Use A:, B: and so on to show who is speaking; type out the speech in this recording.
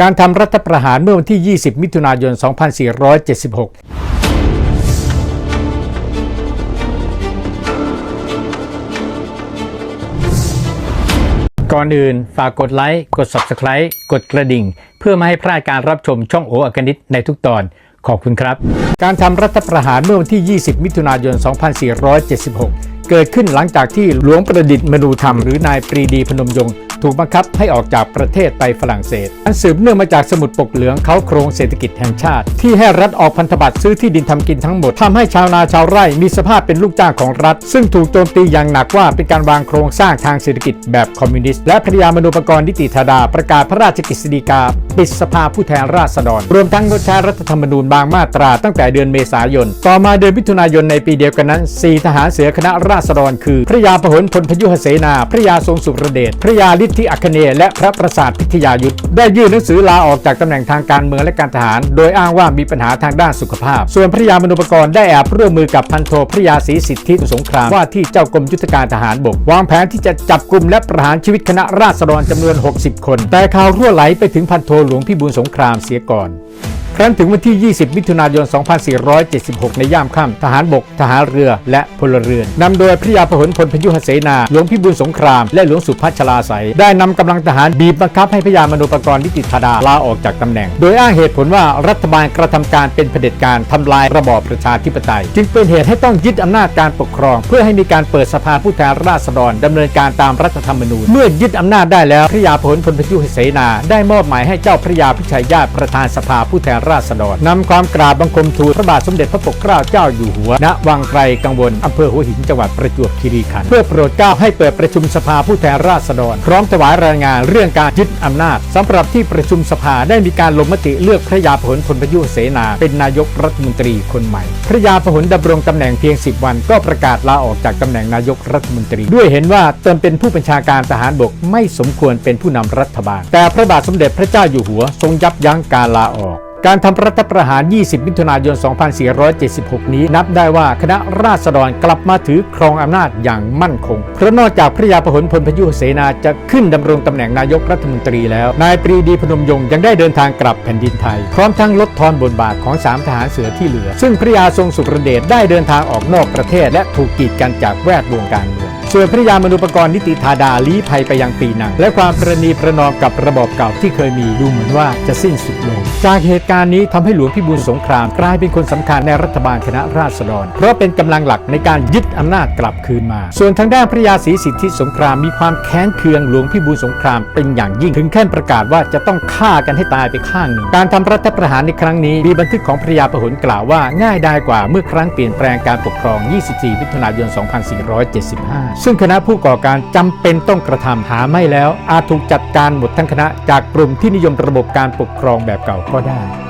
A: การทำรัฐประหารเมื่อวันที่ 20 มิถุนายน 2476ก่อนอื่น ฝากกดไลค์ กด Subscribe กดกระดิ่ง เพื่อไม่ให้พลาดการรับชมช่องโออากนิตในทุกตอน ขอบคุณครับ การทำรัฐประหารเมื่อวันที่ 20 มิถุนายน 2476 เกิดขึ้นหลังจากที่หลวงประดิษฐ์มนูธรรมหรือนายปรีดีพนมยงค์ ถูกบังคับให้ออกจากประเทศไปฝรั่งเศสอันสืบเนื่องมาจากสมุดปกเหลืองเขาโครงเศรษฐกิจแห่งชาติ ที่ให้รัฐออกพันธบัตรซื้อที่ดินทำกินทั้งหมดทำให้ชาวนาชาวไร่มีสภาพเป็นลูกจ้างของรัฐ ซึ่งถูกโจมตีอย่างหนักว่าเป็นการวางโครงสร้างทางเศรษฐกิจแบบคอมมิวนิสต์และพระยามนุปกรณ์นิติธาดาประกาศพระราชกฤษฎีกา ปิดสภาผู้แทนราษฎร รวมทั้งงดใช้รัฐธรรมนูญบางมาตราตั้งแต่เดือนเมษายน ต่อมาเดือนมิถุนายนในปีเดียวกันนั้นสี่ทหารเสือคณะราษฎร คือ พระยาพหลพลพยุหเสนา พระยาทรงสุรเดช พระยาฤทธิอัคเนย์และพระประสาทพิทยายุทธได้ยื่นหนังสือลาออกจากตำแหน่งทางการเมืองและการทหาร โดยอ้างว่ามีปัญหาทางด้านสุขภาพ ส่วนพระยามนุปกรณ์ได้แอบร่วมมือกับพันโทพระยาศรีสิทธิสงครามว่าที่เจ้ากรมยุทธการทหารบก วางแผนที่จะจับกลุ่มและประหารชีวิตคณะราษฎรจำนวน 60 คน แต่ข่าวรั่วไหลไปถึงพันโทหลวงพิบูลสงครามเสียก่อน ครั้นถึงวันที่ 20 มิถุนายน 2476 ในย่ามค่ำทหารบก ทหารเรือ และพลเรือนนำโดยพระยาพหลพลพยุหเสนา หลวงพิบูลสงคราม และหลวงสุพัชลาไสยได้นำกำลังทหารบีบบังคับให้พระยามนูปกรณ์นิติธาดาลาออกจากตำแหน่ง โดยอ้างเหตุผลว่ารัฐบาลกระทำการเป็นเผด็จการทำลายระบอบประชาธิปไตย จึงเป็นเหตุให้ต้องยึดอำนาจการปกครอง เพื่อให้มีการเปิดสภาผู้แทนราษฎรดำเนินการตามรัฐธรรมนูญเมื่อยึดอำนาจได้แล้วพระยาพหลพลพยุหเสนา ได้มอบหมายให้เจ้าพระยาพิชัยญาติประธานสภาผู้แทนราษฎรนำความกราบบังคมทูลพระบาทสมเด็จพระปกเกล้าเจ้าอยู่หัว ณ วังไกรกังวลอำเภอหัวหินจังหวัดประจวบคีรีขันธ์เพื่อโปรดเกล้าให้เปิดประชุมสภาผู้แทนราษฎร พร้อมถวายรายงานเรื่องการยึดอำนาจสำหรับที่ประชุมสภาได้มีการลงมติเลือกพระยาพลพลพยุหเสนา เป็นนายกรัฐมนตรีคนใหม่ พระยาพหลดำรงตำแหน่งเพียง 10 วัน ก็ประกาศลาออกจากตำแหน่งนายกรัฐมนตรี ด้วยเห็นว่าตนเป็นผู้บัญชาการทหารบกไม่สมควรเป็นผู้นำรัฐบาล แต่พระบาทสมเด็จพระเจ้าอยู่หัวทรงยับยั้งการลาออก การทำรัฐประหาร 20 มิถุนายน 2476 นี้นับได้ว่าคณะราษฎรกลับมาถือครองอำนาจอย่างมั่นคง เพราะนอกจากพระยาพหลพลพยุหเสนาจะขึ้นดำรงตำแหน่งนายกรัฐมนตรีแล้ว นายปรีดีพนมยงค์ยังได้เดินทางกลับแผ่นดินไทย พร้อมทั้งลดทอนบทบาทของ 3 ทหารเสือที่เหลือ ซึ่งพระยาทรงสุรเดชได้เดินทางออกนอกประเทศ และถูกกีดกันจากแวดวงการเมือง ส่วนพระยามนุปกรณ์นิติธาดาลี้ภัยไปยังปีนัง และความประนีประนอมกับระบอบเก่าที่เคยมีดูเหมือนว่าจะสิ้นสุดลง จากเหตุการณ์นี้ทำให้หลวงพิบูลสงครามกลายเป็นคนสำคัญในรัฐบาลคณะราษฎร เพราะเป็นกำลังหลักในการยึดอำนาจกลับคืนมา ส่วนทางด้านพระยาศรีสิทธิสงครามมีความแค้นเคืองหลวงพิบูลสงครามเป็นอย่างยิ่งถึงขั้นประกาศว่าจะต้องฆ่ากันให้ตายไปข้างหนึ่ง การทำรัฐประหารในครั้งนี้มีบันทึกของพระยาพหลกล่าวว่าง่ายดายกว่าเมื่อครั้งเปลี่ยนแปลงการปกครอง 24 มิถุนายน 2475ซึ่งคณะผู้ก่อการจำเป็นต้องกระทำหาไม่แล้ว อาจถูกจัดการหมดทั้งคณะจากกลุ่มที่นิยมระบบการปกครองแบบเก่าก็ได้